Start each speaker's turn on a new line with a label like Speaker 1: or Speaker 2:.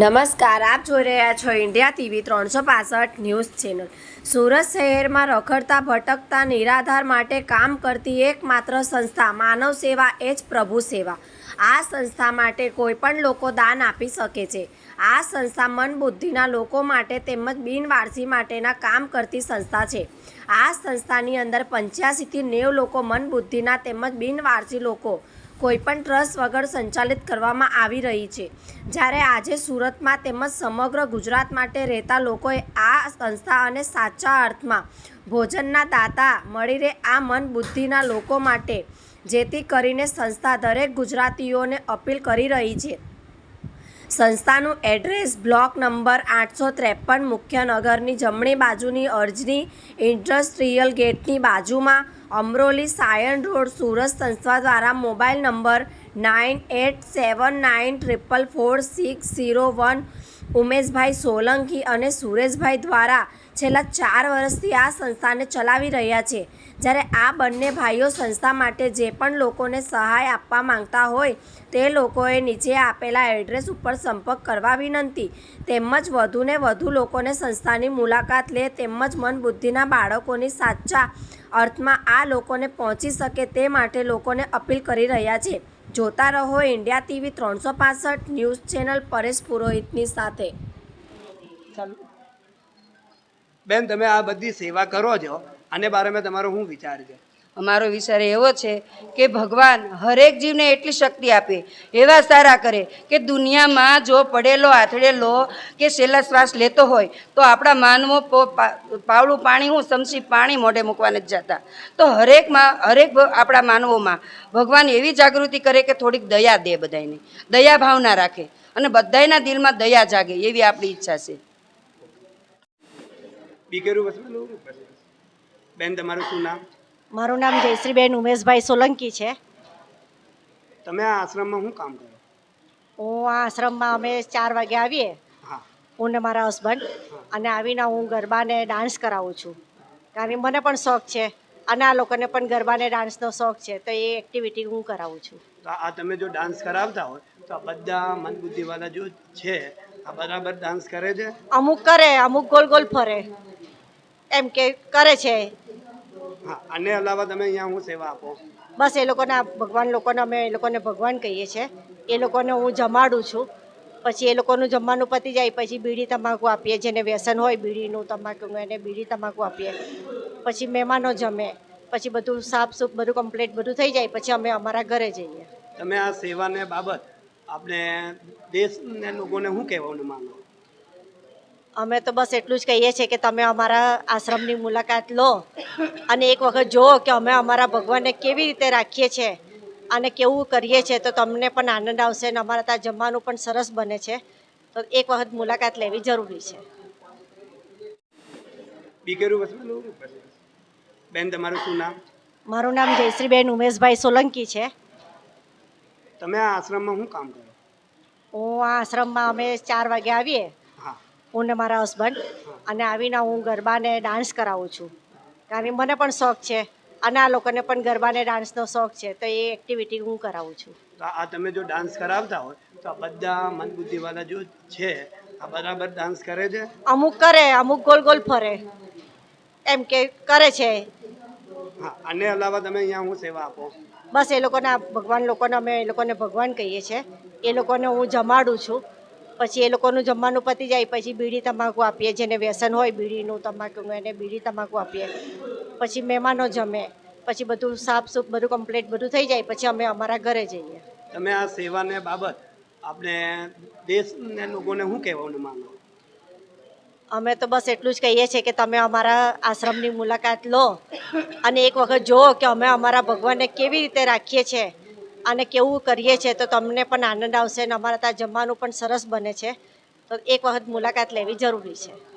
Speaker 1: નમસ્કાર, આપ જોઈ રહ્યા છો ઇન્ડિયા ટીવી ત્રણસો પાસઠ ન્યૂઝ ચેનલ. સુરત શહેરમાં રખડતા, ભટકતા, નિરાધાર માટે કામ કરતી એકમાત્ર સંસ્થા માનવ સેવા એ જ પ્રભુ સેવા. આ સંસ્થા માટે કોઈ પણ લોકો દાન આપી શકે છે. આ સંસ્થા મન બુદ્ધિના લોકો માટે તેમજ બિનવારસી માટેના કામ કરતી સંસ્થા છે. આ સંસ્થાની અંદર પંચ્યાસીથી નેવ લોકો મન બુદ્ધિના તેમજ બિનવારસી લોકો કોઈપણ ટ્રસ્ટ વગર સંચાલિત કરવામાં આવી રહી છે. જ્યારે આજે સુરતમાં તેમજ સમગ્ર ગુજરાત માટે રહેતા લોકોએ આ સંસ્થા અને સાચા અર્થમાં ભોજનના દાતા મળી રહે આ મન બુદ્ધિના લોકો માટે, જેથી કરીને સંસ્થા દરેક ગુજરાતીઓને અપીલ કરી રહી છે. સંસ્થાનું એડ્રેસ બ્લોક નંબર આઠસો ત્રેપન મુખ્યનગરની જમણી બાજુની અરજની ઇન્ડસ્ટ્રીયલ ગેટની બાજુમાં અમરોલી સાયન રોડ, સુરત સંસ્થા દ્વારા mobile number nine eight seven nine triple four six zero one Umeshbhai Solanki અને સુરેશભાઈ દ્વારા છેલ્લા ચાર વર્ષથી આ સંસ્થાને ચલાવી રહ્યા છે. જ્યારે આ બંને ભાઈઓ સંસ્થા માટે જે પણ લોકોને સહાય આપવા માંગતા હોય, તે લોકોએ નીચે આપેલા એડ્રેસ ઉપર સંપર્ક કરવા વિનંતી. તેમજ વધુને વધુ લોકોને સંસ્થાની મુલાકાત લે, તેમજ મન બુદ્ધિના બાળકોની સાચા અર્થમાં આ લોકોને પહોંચી શકે તે માટે લોકોને અપીલ કરી રહ્યા છે. જોતા રહો ઇન્ડિયા ટીવી ત્રણસો ન્યૂઝ ચેનલ પરેશ પુરોહિતની સાથે.
Speaker 2: બેન, તમે આ બધી સેવા કરો છો આને બારેમાં તમારો શું વિચાર છે
Speaker 3: અમારો વિચાર એવો છે કે ભગવાન હરેક જીવને એટલી શક્તિ આપે, એવા સારા કરે કે દુનિયામાં જો પડેલો આથડેલો કે છેલ્લા શ્વાસ લેતો હોય, તો આપણા માનવો પાવડું પાણી હું સમસી પાણી મોઢે મૂકવા નથી જતા. તો હરેકમાં હરેક આપણા માનવોમાં ભગવાન એવી જાગૃતિ કરે કે થોડીક દયા દે બધાને દયા ભાવના રાખે અને બધાયના દિલમાં દયા જાગે એવી આપણી ઈચ્છા છે.
Speaker 2: બીકેરું વસવાનું બેન તમારું શું નામ?
Speaker 4: મારું નામ જયશ્રીબેન ઉમેશભાઈ સોલંકી છે.
Speaker 2: તમે આ આશ્રમમાં શું કામ કરો?
Speaker 4: હું આ આશ્રમમાં અમે ચાર વાગે આવીએ.
Speaker 2: હા.
Speaker 4: ને મારા હસબન્ડ અને આવીને હું ગરબાને ડાન્સ કરાવું છું. કારણ કે મને પણ શોખ છે. અને આ લોકોને પણ ગરબાને ડાન્સનો શોખ છે. તો એ એક્ટિવિટી હું કરાવું છું.
Speaker 2: તો આ તમે જો ડાન્સ કરાવતા હોય તો આ બધા મંદબુદ્ધિવાળા જો છે આ બરાબર ડાન્સ કરે છે?
Speaker 4: અમુક કરે અમુક ગોલ ગોલ ફરે. એમ કે કરે છે.
Speaker 2: હા આને અલાવા તમે અહીંયા હું સેવા આપો?
Speaker 4: બસ એ લોકોને ભગવાન લોકોને અમે એ લોકોને ભગવાન કહીએ છીએ. એ લોકોને હું જમાડું છું. પછી એ લોકોનું જમવાનું પતી જાય પછી બીડી તમાકુ આપીએ જેને વ્યસન હોય બીડીનું તમાકુનું એને બીડી તમાકુ આપીએ. પછી મહેમાનો જમે પછી બધું સાફ સૂફ બધું કમ્પ્લીટ બધું થઈ જાય પછી અમે અમારા ઘરે જઈએ.
Speaker 2: તમે આ સેવાને બાબત આપણે દેશને લોકોને શું કહેવાનું માંગો
Speaker 4: અમે તો બસ એટલું જ કહીએ છીએ કે તમે અમારા આશ્રમની મુલાકાત લો અને એક વખત જુઓ કે અમે અમારા ભગવાનને કેવી રીતે રાખીએ છીએ અને કેવું કરીએ છીએ તો તમને પણ આનંદ આવશે અને અમારા ત્યાં જમવાનું પણ સરસ બને છે. તો એક વખત મુલાકાત લેવી જરૂરી છે?
Speaker 2: બેન તમારું શું નામ?
Speaker 4: મારું નામ જયશ્રીબેન ઉમેશભાઈ સોલંકી છે.
Speaker 2: તમે આ આશ્રમમાં શું કામ કરો?
Speaker 4: હું આ આશ્રમમાં અમે ચાર વાગે આવીએ.
Speaker 2: હા
Speaker 4: ને મારા હસબન્ડ અને આવીને હું ગરબાને ડાન્સ કરાવું છું. કારણ કે મને પણ શોખ છે અને આ લોકોને પણ ગરબાને ડાન્સનો શોખ છે તો એ એક્ટિવિટી હું કરાવું છું.
Speaker 2: તો આ તમે જો ડાન્સ કરાવતા હોય તો આ બધા મનબુદ્ધિવાળા જો છે આ બરાબર ડાન્સ કરે છે?
Speaker 4: અમુક કરે અમુક ગોલ ગોલ ફરે. એમ કે કરે છે.
Speaker 2: આને અલાવા તમે અહીંયા હું સેવા આપો?
Speaker 4: બસ એ લોકોને ભગવાન લોકોને અમે એ લોકોને ભગવાન કહીએ છીએ. એ લોકોને હું જમાડું છું. પછી એ લોકોનું જમવાનું પતી જાય પછી બીડી તમાકુ આપીએ જેને વ્યસન હોય બીડીનું તમાકુનું એને બીડી તમાકુ આપીએ. પછી મહેમાનો જમે પછી બધું સાફ સૂફ બધું કમ્પ્લીટ બધું થઈ જાય પછી અમે અમારા ઘરે જઈએ.
Speaker 2: તમે આ સેવાને બાબત આપણે દેશને લોકોને શું કહેવાનું માંગો
Speaker 4: અમે તો બસ એટલું જ કહીએ છીએ કે તમે અમારા આશ્રમની મુલાકાત લો અને એક વખત જુઓ કે અમે અમારા ભગવાનને કેવી રીતે રાખીએ છીએ. અને કેવું કરીએ છીએ તો તમને પણ આનંદ આવશે અને અમારા ત્યાં જમવાનું પણ સરસ બને છે. તો એક વખત મુલાકાત લેવી જરૂરી છે.